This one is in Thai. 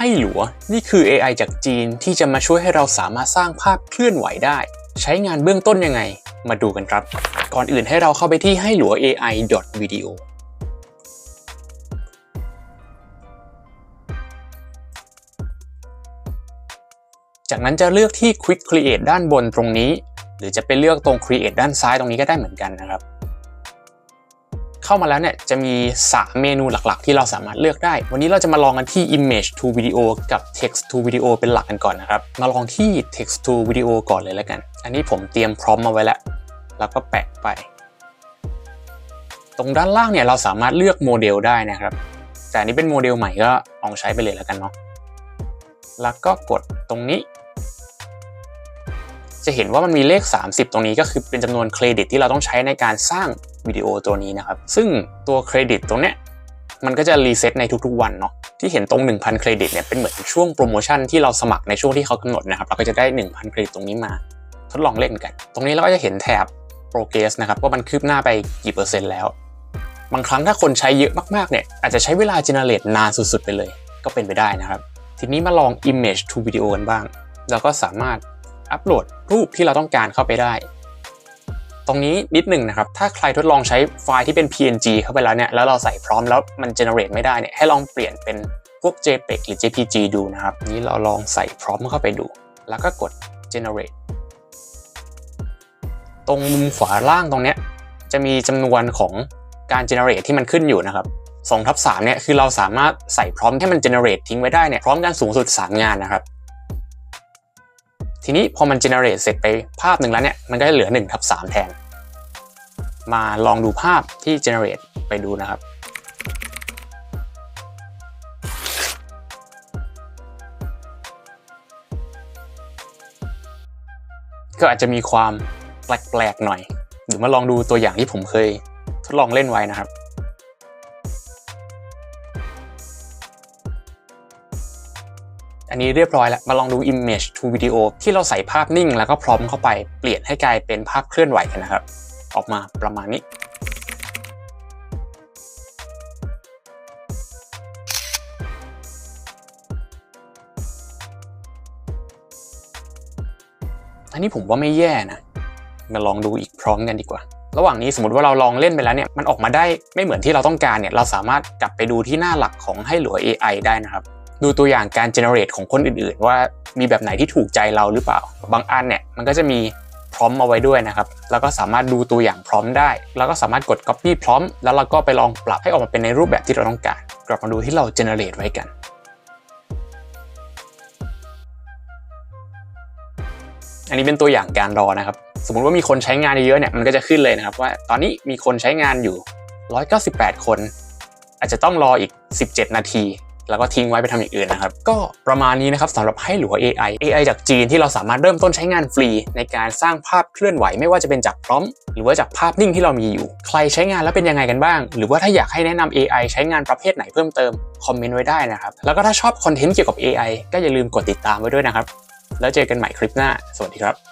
ให้หลัว นี่คือ AI จากจีนที่จะมาช่วยให้เราสามารถสร้างภาพเคลื่อนไหวได้ ใช้งานเบื้องต้นยังไง มาดูกันครับ ก่อนอื่นให้เราเข้าไปที่ให้หลัว AI video จากนั้นจะเลือกที่ Quick Create ด้านบนตรงนี้ หรือจะไปเลือกตรง Create ด้านซ้ายตรงนี้ก็ได้เหมือนกันนะครับ เข้ามาแล้วเนี่ยจะมี 3 เมนูหลักๆ ที่เราสามารถเลือกได้ วันนี้เราจะมาลองกันที่ Image to Video กับ Text to Video เป็นหลักกันก่อนนะครับ มาลองที่ Text to Video ก่อนเลยแล้วกัน อันนี้ผมเตรียมพร้อมมาไว้แล้ว แล้วก็แปะไป ตรงด้านล่างเนี่ยเราสามารถเลือกโมเดลได้นะครับ แต่อันนี้เป็นโมเดลใหม่ก็ลองใช้ไปเลยแล้วกันเนาะแล้วก็กดตรงนี้ จะเห็นว่ามันมีเลข 30 ตรงนี้ก็คือเป็นจำนวนเครดิตที่เราต้องใช้ในการสร้างวิดีโอตัวนี้นะครับ ซึ่งตัวเครดิตตรงเนี้ยมันก็จะรีเซ็ตในทุกๆวันเนาะที่เห็นตรง 1,000 เครดิตเนี่ยเป็นเหมือนช่วงโปรโมชั่นที่เราสมัครในช่วงที่เขากำหนดนะครับเราก็จะได้ 1,000 เครดิตตรงนี้มา ทดลองเล่นกัน ตรงนี้เราก็จะเห็นแถบ progress นะครับว่ามันคืบหน้าไปกี่เปอร์เซ็นต์แล้ว บางครั้งถ้าคนใช้เยอะมากๆเนี่ยอาจจะใช้เวลา generate นานสุดๆ ไปเลย ก็เป็นไปได้นะครับ ทีนี้มาลอง image to video กันบ้าง เราก็สามารถ อัปโหลดรูปที่เราต้องการเข้าไปได้ ตรงนี้นิดหนึ่งนะครับ ถ้าใครทดลองใช้ไฟล์ที่เป็น PNG เข้าไปแล้วเนี่ย แล้วเราใส่พร้อมแล้วมัน generate ไม่ได้เนี่ย ให้ลองเปลี่ยนเป็นพวก JPEG หรือ JPG ดูนะครับ นี้เราลองใส่พร้อมเข้าไปดู แล้วก็กด generate ตรงมุมขวาล่างตรงเนี้ยจะมีจำนวนของการ generate ที่มันขึ้นอยู่นะครับ2ทับ3เนี่ยคือเราสามารถใส่พร้อมให้มัน generate ทิ้งไว้ได้เนี่ยพร้อมกันสูงสุด 3 งานนะครับ ทีนี้พอมัน generate เสร็จไปภาพหนึ่งแล้วเนี่ย มันก็จะเหลือ1ทับ3แทน มาลองดูภาพที่ generate ไปดูนะครับก็อาจจะมีความแปลกๆหน่อย หรือมาลองดูตัวอย่างที่ผมเคยทดลองเล่นไว้นะครับ อันนี้เรียบร้อยแล้ว มาลองดู image to video ที่เราใส่ภาพนิ่งแล้วก็พร้อมเข้าไปเปลี่ยนให้กลายเป็นภาพเคลื่อนไหวกันนะครับ ออกมาประมาณนี้อันนี้ผมว่าไม่แย่นะ มาลองดูอีกพร้อมกันดีกว่า ระหว่างนี้สมมติว่าเราลองเล่นไปแล้วเนี่ยมันออกมาได้ไม่เหมือนที่เราต้องการเนี่ยเราสามารถกลับไปดูที่หน้าหลักของให้หลัว AI ได้นะครับ ดูตัวอย่างการ generate ของคนอื่นๆ ว่ามีแบบไหนที่ถูกใจเราหรือเปล่า บางอันเนี่ยมันก็จะมีพร้อมมาไว้ด้วยนะครับ แล้วก็สามารถดูตัวอย่างพร้อมได้ แล้วก็สามารถกด copy พร้อม แล้วเราก็ไปลองปรับให้ออกมาเป็นในรูปแบบที่เราต้องการ กลับมาดูที่เรา generate ไว้กันอันนี้เป็นตัวอย่างการรอนะครับ สมมุติว่ามีคนใช้งานเยอะๆเนี่ย มันก็จะขึ้นเลยนะครับว่าตอนนี้มีคนใช้งานอยู่ 198 คน อาจจะต้องรออีก 17 นาที แล้วก็ทิ้งไว้ไปทำอย่างอื่นนะครับ ก็ประมาณนี้นะครับสำหรับให้หลัว AI AI จากจีนที่เราสามารถเริ่มต้นใช้งานฟรี ในการสร้างภาพเคลื่อนไหวไม่ว่าจะเป็นจากพร้อม หรือว่าจากภาพนิ่งที่เรามีอยู่ ใครใช้งานแล้วเป็นยังไงกันบ้าง หรือว่าถ้าอยากให้แนะนำ AI ใช้งานประเภทไหนเพิ่มเติมคอมเมนต์ไว้ได้นะครับแล้วก็ถ้าชอบคอนเทนต์เกี่ยวกับ AI ก็อย่าลืมกดติดตามไว้ด้วยนะครับแล้วเจอกันใหม่คลิปหน้า สวัสดีครับ